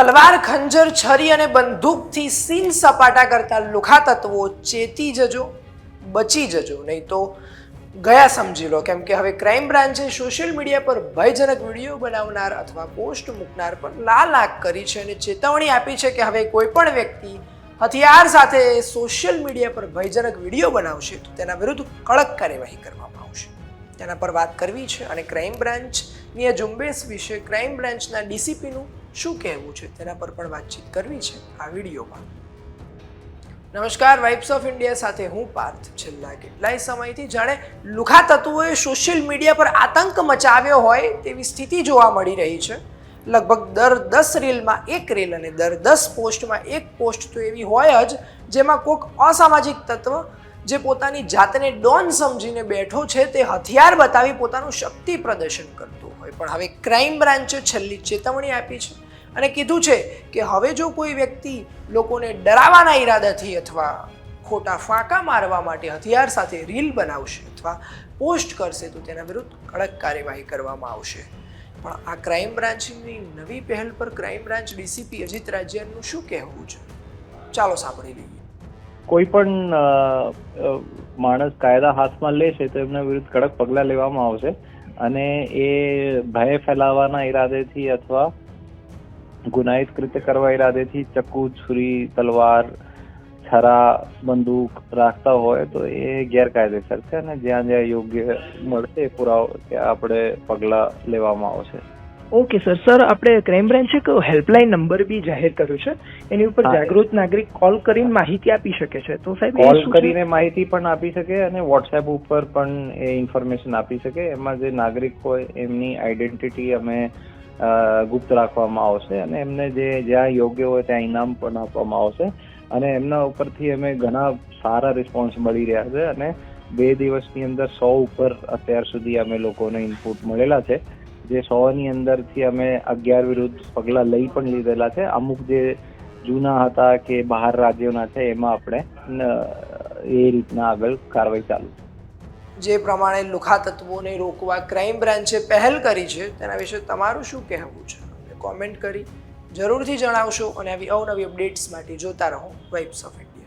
તલવાર, ખંજર, છરી અને બંદૂકથી સીન સપાટા કરતા લુખા તત્વો ચેતી જજો, બચી જજો. નહીં તો ગયા સમજી લો, કેમ કે હવે ક્રાઇમ બ્રાન્ચે સોશિયલ મીડિયા પર ભયજનક વીડિયો બનાવનાર અથવા પોસ્ટ મૂકનાર પર લાલ આંખ કરી છે અને ચેતવણી આપી છે કે હવે કોઈ પણ વ્યક્તિ હથિયાર સાથે સોશિયલ મીડિયા પર ભયજનક વીડિયો બનાવશે તો તેના વિરુદ્ધ કડક કાર્યવાહી કરવામાં આવશે. તેના પર વાત કરવી છે અને ક્રાઇમ બ્રાન્ચની આ ઝુંબેશ વિશે ક્રાઇમ બ્રાન્ચના ડીસીપીનું શું કહેવું છે તેના પર પણ વાતચીત કરવી છે આ વિડીયોમાં. નમસ્કાર વાઇબ્સ ઓફ ઇન્ડિયા સાથે હું પાર્થ છેલ્લા કેટલાય સમયથી જાણે લુખા તત્વોએ સોશિયલ મીડિયા પર આતંક મચાવ્યો હોય તેવી સ્થિતિ જોવા મળી રહી છે. લગભગ દર દસ રીલમાં એક રીલ અને દર દસ પોસ્ટમાં એક પોસ્ટ તો એવી હોય જ જેમાં કોઈક અસામાજિક તત્વ જે પોતાની જાતને ડોન સમજીને બેઠો છે તે હથિયાર બતાવી પોતાનું શક્તિ પ્રદર્શન કરતું હોય. પણ હવે ક્રાઇમ બ્રાન્ચે છેલ્લી ચેતવણી આપી છે. અને કીધું છે કે હવે જો કોઈ વ્યક્તિ લોકોને ડરાવવાના ઈરાદાથી અથવા ખોટા ફાંકા મારવા માટે હથિયાર સાથે રીલ બનાવશે અથવા પોસ્ટ કરશે, તો તેના વિરુદ્ધ કડક કાર્યવાહી કરવામાં આવશે. પણ આ ક્રાઇમ બ્રાન્ચની નવી પહેલ પર ક્રાઇમ બ્રાન્ચ ડીસીપી અજીત રાજ્યનું શું કહેવું છે? ચાલો સાંભળી લઈએ. કોઈ પણ માણસ કાયદા હાથમાં લેશે તો એમના વિરુદ્ધ કડક પગલાં લેવામાં આવશે. અને એ ભય ફેલાવવાના ઈરાદેથી અથવા ગુનાહિત કૃત્ય કરવા ઈરાદેથી ચક્કુ છુરી તલવાર છરા બંદૂક રાખતા હોય તો એ ગેરકાયદેસર છે અને જ્યાં જ્યાં યોગ્ય મળશે પુરાવો ત્યાં આપણે પગલાં લેવામાં આવશે. Okay sir. સર આપણે ક્રાઇમ બ્રાન્ચે એક હેલ્પલાઇન નંબર બી જાહેર કર્યો છે. એની ઉપર. જાગૃત નાગરિક કોલ કરીને માહિતી આપી શકે છે. તો સાહેબ કોલ કરીને માહિતી પણ આપી શકે અને વોટ્સએપ ઉપર પણ એ ઇન્ફોર્મેશન આપી શકે. એમાં જે નાગરિક હોય એમની આઈડેન્ટિટી અમે ગુપ્ત રાખવામાં આવશે અને એમને જે જ્યાં યોગ્ય હોય ત્યાં ઇનામ પણ આપવામાં આવશે. અને એમના ઉપરથી અમે ઘણા સારા રિસ્પોન્સ મળી રહ્યા છે અને બે દિવસની અંદર સો ઉપર અત્યાર સુધી અમે લોકોને ઇનપુટ મળેલા છે. જે સોની અંદરથી અમે અગિયાર વિરુદ્ધ પગલાં લઈ પણ લીધેલા છે. અમુક જે જૂના હતા કે બહાર રાજ્યોના છે, એમાં આપણે એ રીતના આગળ કાર્યવાહી ચાલુ છે. જે પ્રમાણે લુખા તત્વોને રોકવા ક્રાઇમ બ્રાન્ચે પહેલ કરી છે, તેના વિશે તમારું શું કહેવું છે? કોમેન્ટ કરી જરૂરથી જણાવશો અને આવી અવનવી અપડેટ્સ માટે જોતા રહો વાઇબ્સ ઓફ ઇન્ડિયા